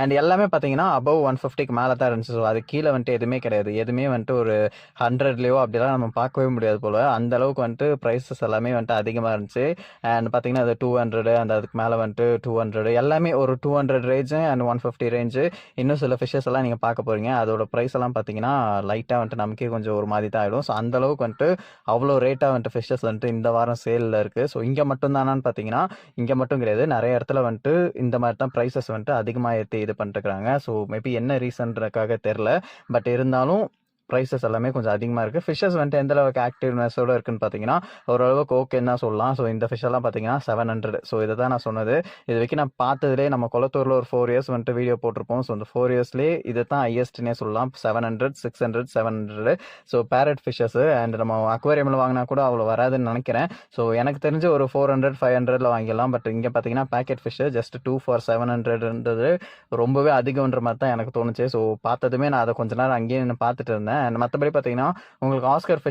And எல்லாமே பார்த்தீங்கன்னா above one ஃபிஃப்டிக்கு மேலே தான் இருந்துச்சு. ஸோ அது கீழே வந்துட்டு எதுவுமே கிடையாது. எதுவுமே வந்துட்டு ஒரு ஹண்ட்ரட்லேயோ அப்படிலாம் நம்ம பார்க்கவே முடியாது போல். அந்த அளவுக்கு வந்துட்டு ப்ரைஸஸ் எல்லாமே வந்துட்டு அதிகமாக இருந்துச்சு. அண்ட் பார்த்தீங்கன்னா அது டூ ஹண்ட்ரடு அந்த அதுக்கு மேலே வந்துட்டு டூ ஹண்ட்ரடு எல்லாமே ஒரு two hundred range and one fifty range இன்னும் சில ஃபிஷஸ் எல்லாம் நீங்கள் பார்க்க போகிறீங்க அதோட ப்ரைஸ் எல்லாம் பார்த்தீங்கன்னா லைட்டாக வந்துட்டு நமக்கே கொஞ்சம் ஒரு மாதிரி தான் ஆகிடும் ஸோ அந்த அளவுக்கு வந்துட்டு அவ்வளோ ரேட்டாக வந்துட்டு ஃபிஷஸ் வந்துட்டு இந்த வாரம் சேலில் இருக்குது ஸோ இங்கே மட்டும் தானான்னு பார்த்தீங்கன்னா இங்கே மட்டும் கிடையாது. நிறைய இடத்துல வந்துட்டு இந்த மாதிரி தான் ப்ரைஸஸ் வந்துட்டு அதிகமாக ஏற்றி இது பண்ணிருக்கிறாங்க ஸோ மேபி என்ன ரீசன்றக்காக தெரில பட் இருந்தாலும் ப்ரைஸஸ் எல்லாமே கொஞ்சம் அதிகமாக இருக்குது ஃபிஷஸ் வந்துட்டு எந்த அளவுக்கு ஆக்டிவ்னஸோடு இருக்குன்னு பார்த்தீங்கன்னா ஓரளவுக்கு ஓகேன்னு தான் சொல்லலாம். ஸோ இந்த ஃபிஷ்ஷெல்லாம் பார்த்தீங்கன்னா செவன் ஹண்ட்ரட் ஸோ இதை தான் நான் சொன்னது. இது வரைக்கும் நான் பார்த்ததுலே நம்ம குளத்தூரில் ஒரு ஃபோர் இயர்ஸ் வந்துட்டு வீடியோ போட்டிருப்போம். ஸோ அந்த ஃபோர் இயர்ஸ்லேயே இது தான் ஹையஸ்ட்னே சொல்லலாம். Seven hundred six hundred seven hundred so parrot fishes and நம்ம அக்வேரியமில் வாங்கினா கூட அவ்வளோ வராதுன்னு நினைக்கிறேன். ஸோ எனக்கு தெரிஞ்சு ஒரு ஃபோர் ஹண்ட்ரட் ஃபைவ் ஹண்ட்ரட்ல வாங்கிடலாம். பட் இங்கே பார்த்தீங்கன்னா packet fish just two for seven ஹண்ட்ரட்ன்றது ரொம்பவே அதிகம்ன்ற மாதிரி தான் எனக்கு தோணுச்சு. ஸோ பார்த்ததுமே நான் அதை கொஞ்ச நேரம் அங்கேயே நின்று பார்த்துட்டு இருந்தேன். மற்றபடி பார்த்தீங்கன்னா உங்களுக்கு ஆஸ்கர் ஃபிஷர்